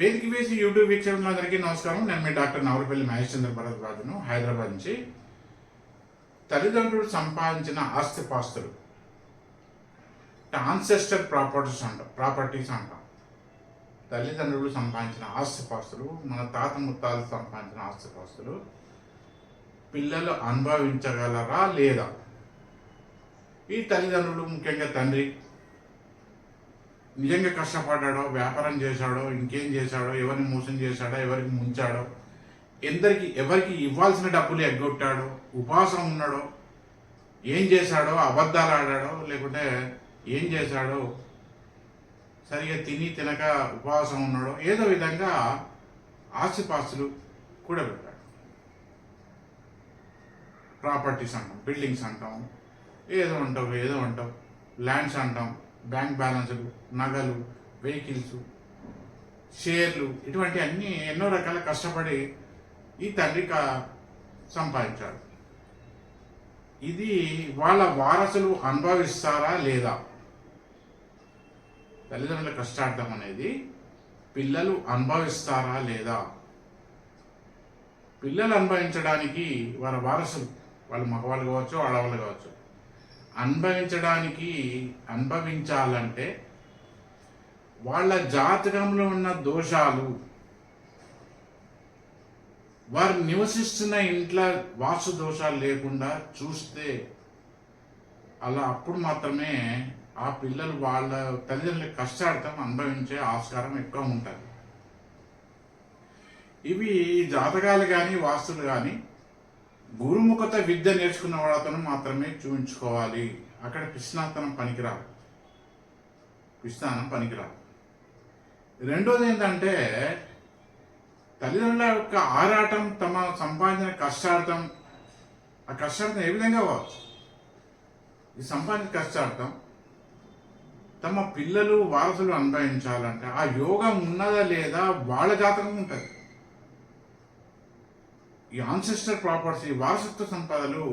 వేదిక వేసి యూట్యూబ్ వీక్షకులందరికీ నమస్కారం. నేను మీ డాక్టర్ నవరపల్లి మహేష్ చంద్ర భరద్వాజను హైదరాబాద్ నుంచి. తల్లిదండ్రులు సంపాదించిన ఆస్తిపాస్తులు. ఆన్సెస్టర్ ప్రాపర్టీస్ అంటాం ప్రాపర్టీస్ అంటాం. తల్లిదండ్రులు సంపాదించిన ఆస్తిపాస్తులు మన తాత ముత్తాలు సంపాదించిన ఆస్తిపాస్తులు పిల్లలు అనుభవించగలరా లేదా? ఈ తల్లిదండ్రులు ముఖ్యంగా తండ్రి నిజంగా కష్టపడ్డాడో వ్యాపారం చేశాడో ఇంకేం చేశాడో ఎవరిని మోసం చేశాడో ఎవరికి ముంచాడో ఎందరికి ఎవరికి ఇవ్వాల్సిన డబ్బులు ఎగ్గొట్టాడో ఉపవాసం ఉన్నాడో ఏం చేశాడో అబద్ధాలు ఆడాడో లేకుంటే ఏం చేశాడో సరిగా తిని తినక ఉపవాసం ఉన్నాడో ఏదో విధంగా ఆస్తిపాస్తులు కూడబెట్టాడు ప్రాపర్టీస్ అంటాం బిల్డింగ్స్ అంటాం ఏదో అంటావు ఏదో అంటాం ల్యాండ్స్ అంటాం బ్యాంక్ బ్యాలెన్సులు నగలు వెహికల్స్ షేర్లు ఇటువంటి అన్నీ ఎన్నో రకాల కష్టపడి ఈ తండ్రి సంపాదించాడు. ఇది వాళ్ళ వారసులు అనుభవిస్తారా లేదా? తల్లిదండ్రుల కష్టార్థం అనేది పిల్లలు అనుభవిస్తారా లేదా? పిల్లలు అనుభవించడానికి వారి వారసులు వాళ్ళు మగవాళ్ళు కావచ్చు ఆడవాళ్ళు కావచ్చు అనుభవించడానికి అనుభవించాలంటే వాళ్ళ జాతకంలో ఉన్న దోషాలు వారు నివసిస్తున్న ఇంట్లో వాస్తు దోషాలు లేకుండా చూస్తే అలా అప్పుడు మాత్రమే ఆ పిల్లలు వాళ్ళ తల్లిదండ్రుల కష్టార్థం అనుభవించే ఆస్కారం ఎక్కువ ఉంటుంది. ఇవి జాతకాలు కానీ వాస్తులు కానీ గురుముఖత విద్య నేర్చుకున్న వాడతను మాత్రమే చూపించుకోవాలి అక్కడ పిస్నాతనం పనికిరాదు. పిస్నానం పనికిరాదు. రెండోది ఏంటంటే తల్లిదండ్రుల యొక్క ఆరాటం తమ సంపాదించిన కష్టార్థం ఆ కష్టార్థం ఏ విధంగా కావచ్చు ఈ సంపాదించిన కష్టార్థం తమ పిల్లలు వారసులు అనుభవించాలంటే ఆ యోగం ఉన్నదా లేదా వాళ్ళ జాతకం ఉంటుంది. ఈ ఆన్సెస్టర్ ప్రాపర్టీ వారసత్వ సంపదలు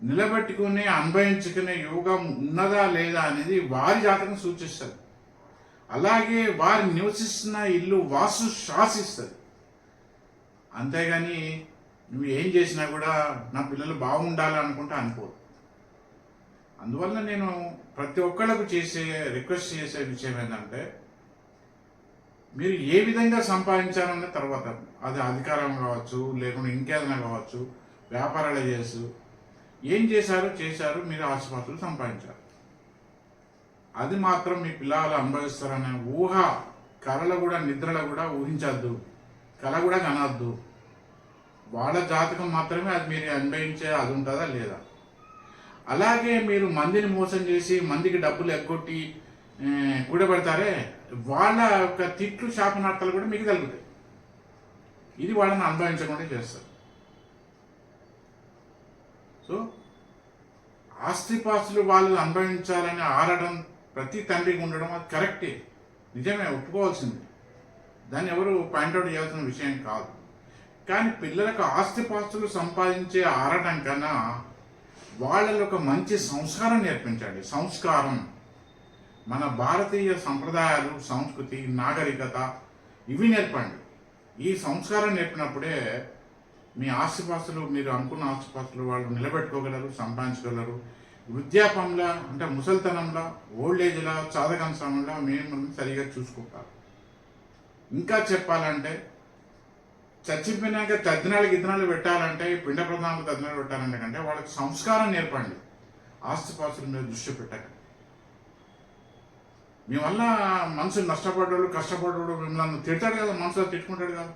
నిలబెట్టుకునే అనుభవించుకునే యోగం ఉన్నదా లేదా అనేది వారి జాతకం సూచిస్తుంది. అలాగే వారు నివసిస్తున్న ఇల్లు వాసు శాసిస్తుంది. అంతేగాని నువ్వు ఏం చేసినా కూడా నా పిల్లలు బాగుండాలి అనుకుంటే అనుకోరు అందువల్ల నేను ప్రతి ఒక్కళ్ళకు చేసే రిక్వెస్ట్ చేసే విషయం ఏంటంటే మీరు ఏ విధంగా సంపాదించాలన్న తర్వాత అది అధికారం కావచ్చు లేకుంటే ఇంకేదైనా కావచ్చు వ్యాపారాలు చేస్తూ ఏం చేశారో చేశారు మీరు ఆసుపత్రులు సంపాదించారు. అది మాత్రం మీ పిల్లలు అనుభవిస్తారనే ఊహ కళలు కూడా నిద్రలో కూడా ఊహించద్దు. కళ కూడా కనద్దు. వాళ్ళ జాతకం మాత్రమే అది మీరు అనుభవించే అది ఉంటుందా లేదా? అలాగే మీరు మందిని మోసం చేసి మందికి డబ్బులు ఎగ్గొట్టి కూడబెడతారే వాళ్ళ యొక్క తిట్లు శాపనార్థాలు కూడా మీకు కలుగుతాయి ఇది వాళ్ళని అనుభవించకుండా చేస్తారు. సో ఆస్తిపాస్తులు వాళ్ళు అనుభవించాలని ఆడడం ప్రతి తండ్రికి ఉండడం అది కరెక్టే. నిజమే ఒప్పుకోవాల్సింది. దాన్ని ఎవరు పాయింట్అవుట్ చేయాల్సిన విషయం కాదు. కానీ పిల్లలకు ఆస్తిపాస్తులు సంపాదించే ఆడటం కన్నా వాళ్ళలో ఒక మంచి సంస్కారం నేర్పించండి. సంస్కారం. మన భారతీయ సంప్రదాయాలు సంస్కృతి నాగరికత ఇవి నేర్పండి. ఈ సంస్కారం నేర్పినప్పుడే మీ ఆస్తిపాస్తులు మీరు అనుకున్న ఆస్తిపాస్తులు వాళ్ళు నిలబెట్టుకోగలరు సంపాదించగలరు. వృద్ధాపంలో అంటే ముసలితనంలో ఓల్డ్ ఏజ్లో చాదకం సమయంలో మేము సరిగా చూసుకుంటారు ఇంకా చెప్పాలంటే చచ్చిపోయినాక తద్దినాలు గిద్దనాలు పెట్టాలంటే పిండ ప్రధానాలు తద్దినాలు పెట్టాలంటే కంటే వాళ్ళకి సంస్కారం నేర్పండి. ఆస్తిపాస్తుల మీద దృష్టి పెట్టకండి. మీ వల్ల మనసు నష్టపడ్డాడు కష్టపడ్డాడు మిమ్మల్ని తిడతాడు కదా మనసులో తిట్టుకుంటాడు కదా.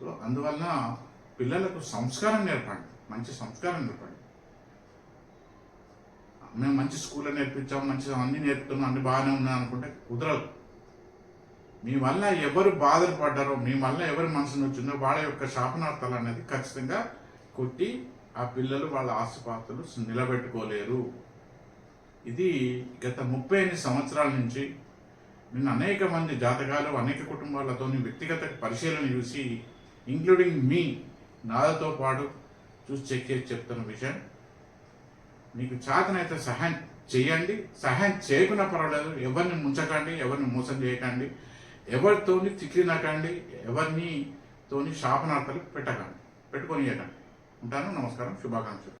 సో అందువల్ల పిల్లలకు సంస్కారం నేర్పండి. మంచి సంస్కారం నేర్పండి. మేము మంచి స్కూల్లో నేర్పించాం మంచి అన్నీ నేర్పుతున్నాం అన్ని బాగానే ఉన్నాయి అనుకుంటే కుదరదు. మీ వల్ల ఎవరు బాధలు పడ్డారో మీ వల్ల ఎవరి మనసు వచ్చిందో వాళ్ళ యొక్క శాపనార్థాలు అనేది ఖచ్చితంగా కొట్టి ఆ పిల్లలు వాళ్ళ ఆస్తిపాస్తులు నిలబెట్టుకోలేరు. ఇది గత ముప్పై ఎనిమిది సంవత్సరాల నుంచి నేను అనేక మంది జాతకాలు అనేక కుటుంబాలతో వ్యక్తిగత పరిశీలన చూసి ఇంక్లూడింగ్ మీ నాతో పాటు చూసి చెక్ చేసి చెప్తున్న విషయం. మీకు చేతనైతే సహాయం చేయండి. సహాయం చేయకుండా పర్వాలేదు. ఎవరిని ముంచకండి ఎవరిని మోసం చేయకండి. ఎవరితోని తిట్లినకండి ఎవరిని తోని శాపనార్థాలు పెట్టకండి. పెట్టుకొని ఉంటాను. నమస్కారం. శుభాకాంక్షలు.